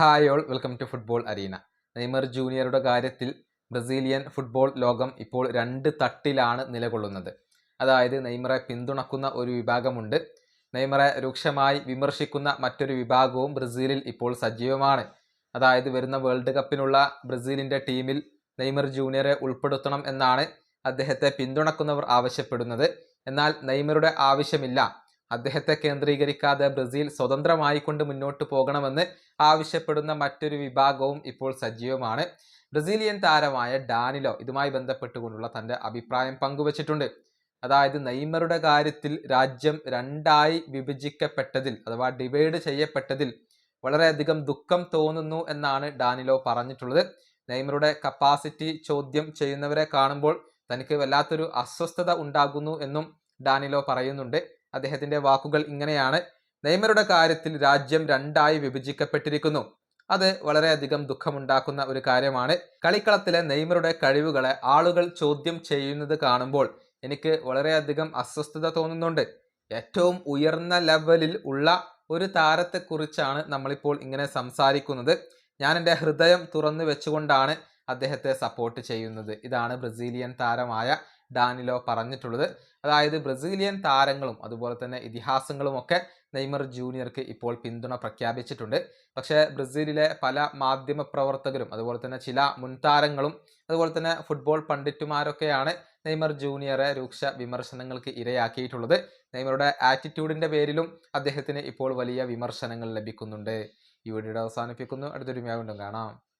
Hi all welcome to football arena Neymar ജൂനിയറുടെ കാര്യത്തിൽ Brazilian football ലോകം ഇപ്പോൾ രണ്ട് തട്ടിലാണ് നിലകൊള്ളുന്നത്. അതായത് നെയ്മറെ പിന്തുണക്കുന്ന ഒരു വിഭാഗമുണ്ട്. നെയ്മറെ രൂക്ഷമായി വിമർശിക്കുന്ന മറ്റൊരു വിഭാഗവും ബ്രസീലിൽ ഇപ്പോൾ സജീവമാണ്. അതായത് വരുന്ന വേൾഡ് കപ്പിനുള്ള ബ്രസീലിന്റെ ടീമിൽ നെയ്മർ ജൂനിയറെ ഉൾപ്പെടുത്തണം എന്നാണ് അദ്ദേഹത്തെ പിന്തുണക്കുന്നവർ ആവശ്യപ്പെടുന്നത്. എന്നാൽ നെയ്മറുടെ ആവശ്യമില്ല. അദ്ദേഹത്തെ കേന്ദ്രീകരിക്കാതെ ബ്രസീൽ സ്വതന്ത്രമായിക്കൊണ്ട് മുന്നോട്ട് പോകണമെന്ന് ആവശ്യപ്പെടുന്ന മറ്റൊരു വിഭാഗവും ഇപ്പോൾ സജീവമാണ്. ബ്രസീലിയൻ താരമായ ഡാനിലോ ഇതുമായി ബന്ധപ്പെട്ടുകൊണ്ടുള്ള തന്റെ അഭിപ്രായം പങ്കുവച്ചിട്ടുണ്ട്. അതായത് നെയ്മറുടെ കാര്യത്തിൽ രാജ്യം രണ്ടായി വിഭജിക്കപ്പെട്ടതിൽ അഥവാ ഡിവൈഡ് ചെയ്യപ്പെട്ടതിൽ വളരെയധികം ദുഃഖം തോന്നുന്നു എന്നാണ് ഡാനിലോ പറഞ്ഞിട്ടുള്ളത്. നെയ്മറുടെ കപ്പാസിറ്റി ചോദ്യം ചെയ്യുന്നവരെ കാണുമ്പോൾ തനിക്ക് വല്ലാത്തൊരു അസ്വസ്ഥത ഉണ്ടാകുന്നു എന്നും ഡാനിലോ പറയുന്നുണ്ട്. അദ്ദേഹത്തിന്റെ വാക്കുകൾ ഇങ്ങനെയാണ്. നെയ്മറുടെ കാര്യത്തിൽ രാജ്യം രണ്ടായി വിഭജിക്കപ്പെട്ടിരിക്കുന്നു. അത് വളരെയധികം ദുഃഖമുണ്ടാക്കുന്ന ഒരു കാര്യമാണ്. കളിക്കളത്തിലെ നെയ്മറുടെ കഴിവുകളെ ആളുകൾ ചോദ്യം ചെയ്യുന്നത് കാണുമ്പോൾ എനിക്ക് വളരെയധികം അസ്വസ്ഥത തോന്നുന്നുണ്ട്. ഏറ്റവും ഉയർന്ന ലെവലിൽ ഉള്ള ഒരു താരത്തെക്കുറിച്ചാണ് നമ്മളിപ്പോൾ ഇങ്ങനെ സംസാരിക്കുന്നത്. ഞാൻ എന്റെ ഹൃദയം തുറന്നു വെച്ചുകൊണ്ടാണ് അദ്ദേഹത്തെ സപ്പോർട്ട് ചെയ്യുന്നത്. ഇതാണ് ബ്രസീലിയൻ താരമായ ഡാനിലോ പറഞ്ഞിട്ടുള്ളത്. അതായത് ബ്രസീലിയൻ താരങ്ങളും അതുപോലെ തന്നെ ഇതിഹാസങ്ങളും ഒക്കെ നെയ്മർ ജൂനിയർക്ക് ഇപ്പോൾ പിന്തുണ പ്രഖ്യാപിച്ചിട്ടുണ്ട്. പക്ഷേ ബ്രസീലിലെ പല മാധ്യമ പ്രവർത്തകരും അതുപോലെ തന്നെ ചില മുൻതാരങ്ങളും അതുപോലെ തന്നെ ഫുട്ബോൾ പണ്ഡിറ്റുമാരൊക്കെയാണ് നെയ്മർ ജൂനിയറെ രൂക്ഷ വിമർശനങ്ങൾക്ക് ഇരയാക്കിയിട്ടുള്ളത്. നെയ്മറുടെ ആറ്റിറ്റ്യൂഡിന്റെ പേരിലും അദ്ദേഹത്തിന് ഇപ്പോൾ വലിയ വിമർശനങ്ങൾ ലഭിക്കുന്നുണ്ട്. ഈ വീഡിയോ അവസാനിപ്പിക്കുന്നു. അടുത്തൊരു വീണ്ടും കാണാം.